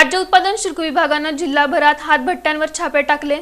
राज्य उत्पादन शुल्क विभागानं जिल्हाभरात हातभट्ट्यांवर छापे टाकले.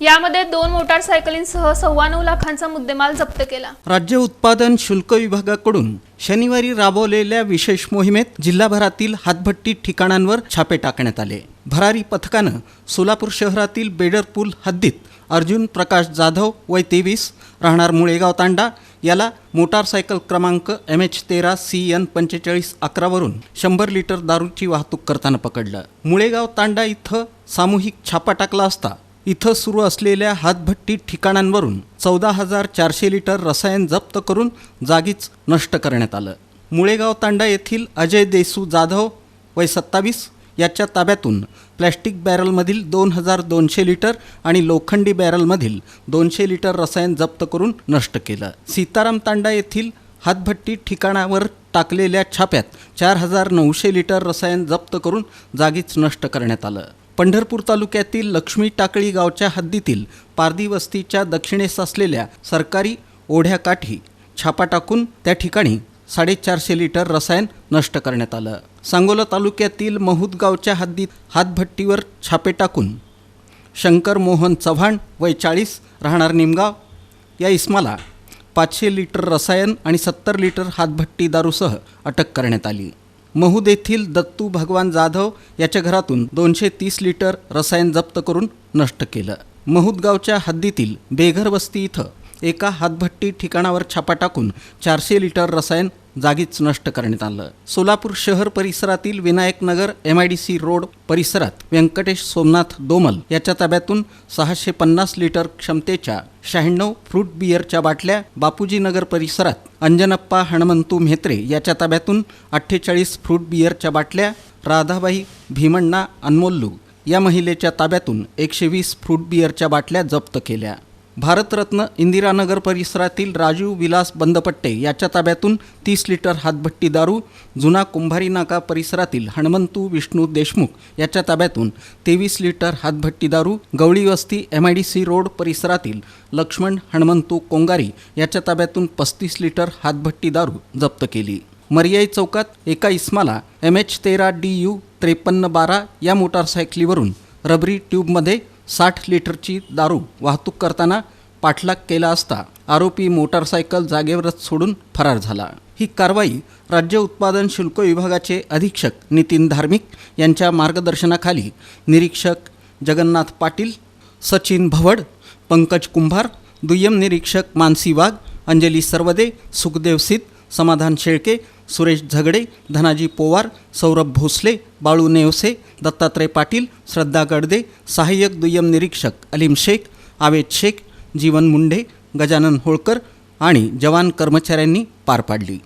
यामध्ये दोन मोटारसायकलींसह सव्वा नऊ लाखांचा मुद्देमाल जप्त केला. राज्य उत्पादन शुल्क विभागाकडून शनिवारी राबवलेल्या विशेष मोहिमेत जिल्हाभरातील हातभट्टी ठिकाणांवर छापे टाकण्यात आले. भरारी पथकानं सोलापूर शहरातील बेडरपूल हद्दीत अर्जुन प्रकाश जाधव वय तेवीस राहणार मुळेगाव तांडा याला मोटारसायकल क्रमांक एम एच तेरा सी एन पंचेचाळीस अकरावरून शंभर लिटर दारूची वाहतूक करताना पकडलं. मुळेगाव तांडा इथं सामूहिक छापा टाकला असता इथं सुरू असलेल्या हातभट्टी ठिकाणांवरून चौदा हजार चारशे लिटर रसायन जप्त करून जागीच नष्ट करण्यात आलं. मुळेगाव तांडा येथील अजय देसू जाधव वय सत्तावीस याच्या ताब्यातून प्लॅस्टिक बॅरलमधील दोन हजार दोनशे लिटर आणि लोखंडी बॅरलमधील दोनशे लिटर रसायन जप्त करून नष्ट केलं. सीताराम तांडा येथील हातभट्टी ठिकाणावर टाकलेल्या छाप्यात चार हजार नऊशे लिटर रसायन जप्त करून जागीच नष्ट करण्यात आलं. पंढरपूर तालुक्यातील लक्ष्मी टाकळी गावच्या हद्दीतील पारदी वस्तीच्या दक्षिणेस असलेल्या सरकारी ओढ्याकाठी छापा टाकून त्या ठिकाणी साडेचारशे लिटर रसायन नष्ट करण्यात आलं. सांगोला तालुक्यातील महुदगावच्या हद्दीत हातभट्टीवर छापे टाकून शंकर मोहन चव्हाण वय चाळीस राहणार निमगाव. या इस्माला पाचशे लिटर रसायन आणि सत्तर लिटर हातभट्टी दारूसह अटक करण्यात आली. महूद येथील दत्तू भगवान जाधव याच्या घरातून दोनशे तीस लिटर रसायन जप्त करून नष्ट केलं. महूदगावच्या हद्दीतील बेघर वस्ती इथं एका हातभट्टी ठिकाणावर छापा टाकून चारशे लिटर रसायन जागीच नष्ट करण्यात आलं. सोलापूर शहर परिसरातील Vinayaknagar M I D C road परिसरात व्यंकटेश सोमनाथ दोमल याच्या ताब्यातून सहाशे पन्नास लिटर क्षमतेच्या शहाण्णव फ्रूट बियरच्या बाटल्या बापूजी नगर परिसरात अंजनप्पा हणमंतू म्हेत्रे याच्या ताब्यातून अठ्ठेचाळीस फ्रूट बियरच्या बाटल्या राधाबाई भीमण्णा अनमोल्लू या महिलेच्या ताब्यातून एकशे वीस फ्रूट बियरच्या बाटल्या जप्त केल्या. भारतरत्न इंदिरानगर परिसरातील राजू विलास बंदपट्टे याच्या ताब्यातून तीस लिटर हातभट्टी दारू जुना कुंभारी नाका परिसरातील हणमंतू विष्णू देशमुख याच्या ताब्यातून तेवीस लिटर हातभट्टी दारू गवळी वस्ती M I D C road परिसरातील लक्ष्मण हणमंतू कोंगारी याच्या ताब्यातून पस्तीस लिटर हातभट्टी दारू जप्त केली. मर्याई चौकात एका इस्माला एम एच तेरा डी यू त्रेपन्न बारा या मोटारसायकलीवरून रबरी ट्यूबमध्ये साठ लिटरची दारू वाहतूक करताना पाठलाग केला असता आरोपी मोटारसायकल जागेवरच सोडून फरार झाला. ही कारवाई राज्य उत्पादन शुल्क विभागाचे अधीक्षक नितीन धार्मिक यांच्या मार्गदर्शनाखाली निरीक्षक जगन्नाथ पाटील सचिन भवड पंकज कुंभार दुय्यम निरीक्षक मानसी वाघ अंजली सर्वदे सुखदेव सिद्ध समाधान शेळके सुरेश झगडे धनाजी पोवार सौरभ भोसले बाळू नेवसे दत्तात्रय पाटील श्रद्धा गडदे सहाय्यक दुय्यम निरीक्षक अलीम शेख आवेद शेख जीवन मुंढे गजानन होळकर आणि जवान कर्मचाऱ्यांनी पार पाडली.